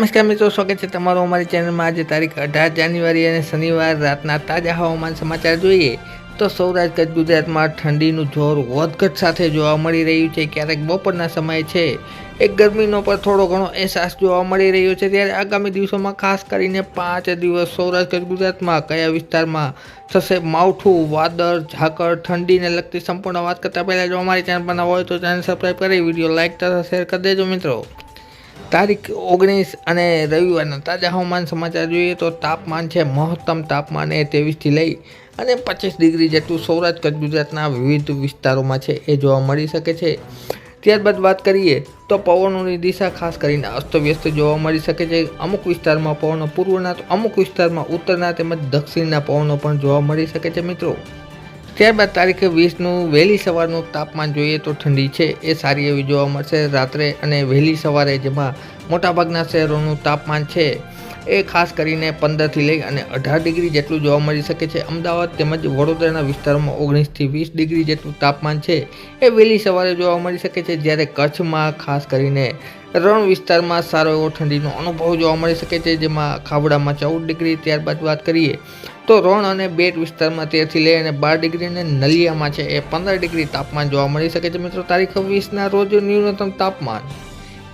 નમસ્કાર મિત્રો, સ્વાગત છે તમારું અમારી ચેનલમાં આજે તારીખ અઢાર જાન્યુઆરી અને શનિવાર રાતના તાજા હવામાન સમાચાર જોઈએ તો સૌરાષ્ટ્ર, કચ્છ, ગુજરાતમાં ઠંડીનું જોર વધઘટ સાથે જોવા મળી રહ્યું છે. ક્યારેક બપોરના સમયે છે. એક ગરમીનો પણ થોડો ઘણો અહેસાસ જોવા મળી રહ્યો છે. ત્યારે આગામી દિવસોમાં ખાસ કરીને પાંચ દિવસ સૌરાષ્ટ્ર, કચ્છ, ગુજરાતમાં કયા વિસ્તારમાં થશે માવઠું, વાદળ, ઝાકળ, ઠંડીને લગતી સંપૂર્ણ વાત કરતાં પહેલાં જો અમારી ચેનલ પર ન હોય તો ચેનલ સબસ્ક્રાઈબ કરી વીડિયો લાઇક તથા શેર કરી દેજો મિત્રો. તારીખ ઓગણીસ અને રવિવારના તાજા હવામાન સમાચાર જોઈએ તો તાપમાન છે મહત્તમ તાપમાન એ ત્રેવીસથી લઈ અને પચીસ ડિગ્રી જેટલું સૌરાષ્ટ્ર કચ્છ ગુજરાતના વિવિધ વિસ્તારોમાં છે, એ જોવા મળી શકે છે. ત્યારબાદ વાત કરીએ તો પવનોની દિશા ખાસ કરીને અસ્તવ્યસ્ત જોવા મળી શકે છે. અમુક વિસ્તારમાં પવનો પૂર્વના તો અમુક વિસ્તારમાં ઉત્તરના તેમજ દક્ષિણના પવનો પણ જોવા મળી શકે છે મિત્રો. ત્યારબાદ તારીખે વીસનું વહેલી સવારનું તાપમાન જોઈએ તો ઠંડી છે. એ સારી એવી જોવા મળશે. રાત્રે અને વહેલી સવારે જેમાં મોટાભાગના શહેરોનું તાપમાન છે. એ ખાસ કરીને પંદરથી લઈ અને અઢાર ડિગ્રી જેટલું જોવા મળી શકે છે. અમદાવાદ તેમજ વડોદરાના વિસ્તારોમાં ઓગણીસથી વીસ ડિગ્રી જેટલું તાપમાન છે. એ વહેલી સવારે જોવા મળી શકે છે. જ્યારે કચ્છમાં ખાસ કરીને રણ વિસ્તારમાં સારો એવો ઠંડીનો અનુભવ જોવા મળી શકે છે. જેમાં ખાવડામાં ચૌદ ડિગ્રી ત્યારબાદ વાત કરીએ તો રણ અને બેટ વિસ્તારમાં તેરથી લઈ અને બાર ડિગ્રી અને નલિયામાં છે એ પંદર ડિગ્રી તાપમાન જોવા મળી શકે છે મિત્રો. તારીખ વીસના રોજ ન્યૂનતમ તાપમાન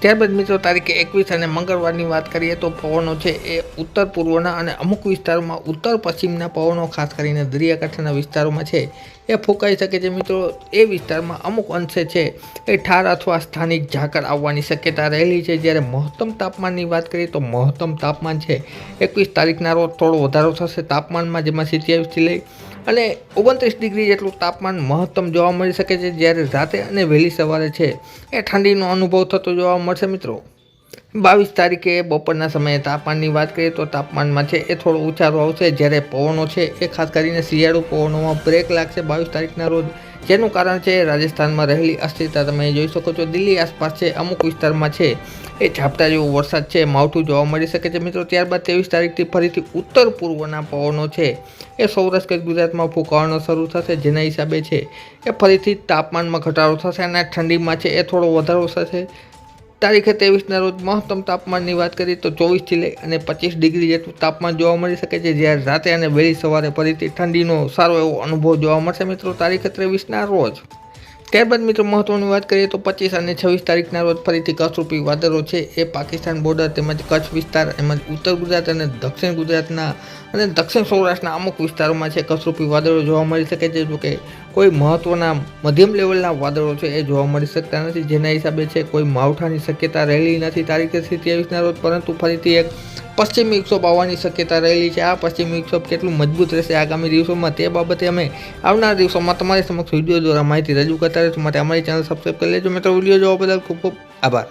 ત્યારબાદ મિત્રો તારીખે એકવીસ અને મંગળવારની વાત કરીએ તો પવનો છે એ ઉત્તર પૂર્વના અને અમુક વિસ્તારોમાં ઉત્તર પશ્ચિમના પવનો ખાસ કરીને દરિયાકાંઠાના વિસ્તારોમાં છે. એ ફૂંકાઈ શકે છે મિત્રો. એ વિસ્તારમાં અમુક અંશે છે એ ઠાર અથવા સ્થાનિક ઝાકળ આવવાની શક્યતા રહેલી છે. જ્યારે મહત્તમ તાપમાનની વાત કરીએ તો મહત્તમ તાપમાન છે. એકવીસ તારીખના રોજ થોડો વધારો થશે. તાપમાનમાં જેમાં સિત્યાવીસથી લઈ અને ઓગણત્રીસ ડિગ્રી જેટલું તાપમાન મહત્તમ જોવા મળી શકે છે જ્યારે રાતે અને વહેલી સવારે છે. એ ઠંડીનો અનુભવ થતો જોવા મળશે મિત્રો. બાવીસ તારીખે બપોરના સમયે તાપમાનની વાત કરીએ તો તાપમાનમાં છે એ થોડો ઉછાળો આવશે. જ્યારે પવનો છે એ ખાસ કરીને શિયાળુ પવનોમાં બ્રેક લાગશે બાવીસ તારીખના રોજ. જેનું કારણ છે રાજસ્થાનમાં રહેલી અસ્થિરતા. તમે જોઈ શકો છો દિલ્હી આસપાસ છે, અમુક વિસ્તારમાં છે એ ઝાપટા જેવો વરસાદ છે. માવઠું જોવા મળી શકે છે મિત્રો. ત્યારબાદ ત્રેવીસ તારીખથી ફરીથી ઉત્તર પૂર્વના પવનો છે. એ સૌરાષ્ટ્ર કચ્છ ગુજરાતમાં ફૂંકાવાનો શરૂ થશે. જેના હિસાબે છે એ ફરીથી તાપમાનમાં ઘટાડો થશે અને ઠંડીમાં છે એ થોડો વધારો થશે. તારીખે ત્રેવીસના રોજ મહત્તમ તાપમાનની વાત કરીએ તો ચોવીસથી લઈ અને પચીસ ડિગ્રી જેટલું તાપમાન જોવા મળી શકે છે. જ્યારે રાતે અને વહેલી સવારે ફરીથી ઠંડીનો સારો એવો અનુભવ જોવા મળશે મિત્રો. તારીખે ત્રેવીસના રોજ. ત્યારબાદ મિત્રો મહત્વની વાત કરીએ તો પચીસ અને છવ્વીસ તારીખના રોજ ફરીથી કચ્છરૂપી વાદળો છે. એ પાકિસ્તાન બોર્ડર તેમજ કચ્છ વિસ્તાર એમજ ઉત્તર ગુજરાત અને દક્ષિણ ગુજરાતના અને દક્ષિણ સૌરાષ્ટ્રના અમુક વિસ્તારોમાં છે. કસરૂપી વાદળો જોવા મળી શકે છે. જોકે કોઈ મહત્ત્વના મધ્યમ લેવલના વાદળો છે એ જોવા મળી શકતા નથી. જેના હિસાબે છે કોઈ માવઠાની શક્યતા રહેલી નથી. તારીખે ત્રેવીસના રોજ, પરંતુ ફરીથી એક પશ્ચિમી વિક્ષોભ આવવાની શક્યતા રહેલી છે. આ પશ્ચિમ વિક્ષોભ કેટલું મજબૂત રહેશે આગામી દિવસોમાં તે બાબતે અમે આવનાર દિવસોમાં તમારી સમક્ષ વીડિયો દ્વારા માહિતી રજૂ કરતા રહીશું. માટે અમારી ચેનલ સબસ્ક્રાઈબ કરી લેજો. મિત્રો, વીડિયો જોવા બદલ ખૂબ ખૂબ આભાર.